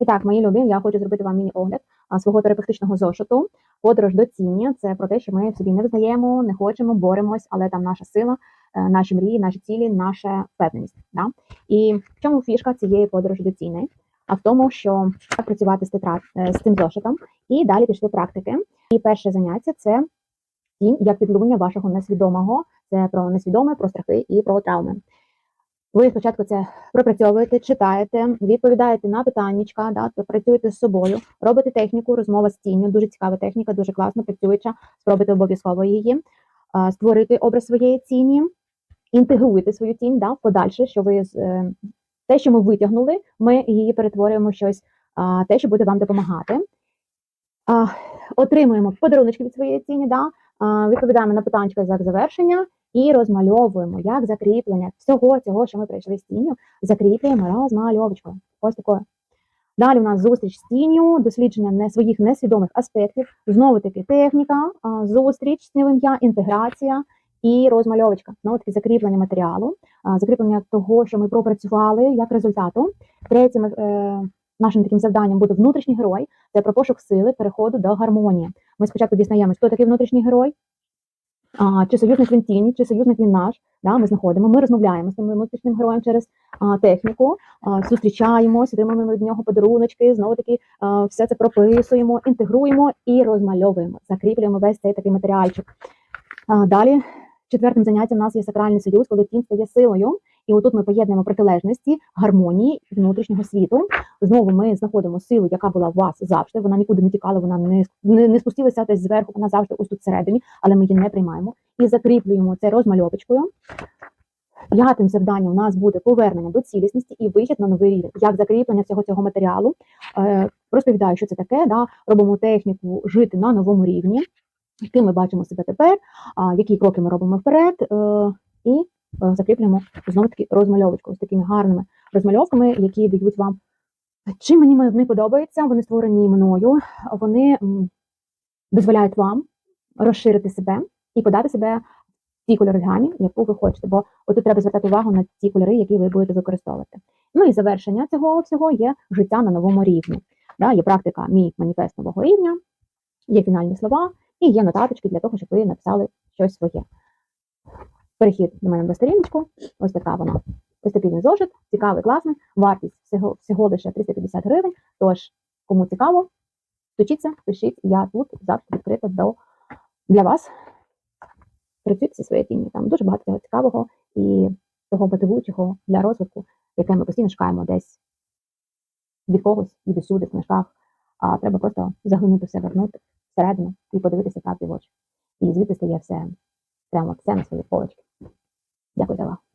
І так, мої любі, я хочу зробити вам міні-огляд свого терапевтичного зошиту. Подорож до тіні. Це про те, що ми в собі не визнаємо, не хочемо, боремось, але там наша сила, е, наші мрії, наші цілі, наша впевненість. Да? І в чому фішка цієї подорожі до тіни? А в тому, що як працювати з тетра е, з цим зошитом, і далі пішли практики. І перше заняття це тінь як підлуння вашого несвідомого. Це про несвідоме, про страхи і про травми. Ви спочатку це пропрацьовуєте, читаєте, відповідаєте на питаннячка, да, то працюєте з собою, робите техніку, розмова з тінню, дуже цікава техніка, дуже класно, працююча, спробуйте обов'язково її, створити образ своєї тіні, інтегруйте свою тінь да, подальше, що ви е, те, що ми витягнули, ми її перетворюємо в щось, те, що буде вам допомагати. Отримуємо подаруночки від своєї тіні, да, відповідаємо на питання як завершення і розмальовуємо як закріплення всього цього, що ми пройшли з тінню, закріплюємо розмальовочкою. Ось такою. Далі у нас зустріч з тінню, дослідження не своїх несвідомих аспектів, знову таки техніка, зустріч з цілим інтеграція і розмальовочка. Знову таки закріплення матеріалу, закріплення того, що ми пропрацювали як результату. Третім е, нашим таким завданням буде внутрішній герой. Це про пошук сили переходу до гармонії. Ми спочатку дізнаємося, хто такий внутрішній герой, а, чи союзник він тіні, чи союзник він наш. Да, ми знаходимо, ми розмовляємо з тим внутрішнім героєм через а, техніку, а, зустрічаємося, отримуємо від нього подаруночки, знову таки все це прописуємо, інтегруємо і розмальовуємо, закріплюємо весь цей такий матеріальчик. А, далі, четвертим заняттям у нас є сакральний союз, коли тінь стає силою. І отут ми поєднуємо протилежності, гармонії внутрішнього світу. Знову ми знаходимо силу, яка була в вас завжди. Вона нікуди не тікала, вона не, не, не спустилася десь зверху, вона завжди ось тут всередині, але ми її не приймаємо. І закріплюємо це розмальовочкою. П'ятим завданням у нас буде повернення до цілісності і вихід на новий рівень, як закріплення всього цього матеріалу. Е, розповідаю, що це таке. Да? Робимо техніку жити на новому рівні, яким ми бачимо себе тепер, які кроки ми робимо вперед, е, і закріплюємо знову таки розмальовочку з такими гарними розмальовками, які дають вам. Чим мені вони подобаються, вони створені мною, вони дозволяють вам розширити себе і подати себе в тій кольоровій гамі, яку ви хочете. Бо отут треба звертати увагу на ті кольори, які ви будете використовувати. Ну і завершення цього всього є життя на новому рівні. Да, є практика мій маніфест нового рівня, є фінальні слова і є нотаточки для того, щоб ви написали щось своє. Перехід до мене на сторіночку. Ось така вона. Такий зошит, цікавий, класний. Вартість всього, всього лише 350 гривень. Тож, кому цікаво, стучіться, пишіть. Я тут завжди відкрита до для вас. Працюйте зі своєю тінню. Там дуже багато цього цікавого і того мотивуючого для розвитку, яке ми постійно шукаємо десь від когось, від усюди, в книжках. А треба просто заглянути в себе внутрі, всередину і подивитися правді в очі. І звідти стає все прямо все на свої полочки. 再回来了。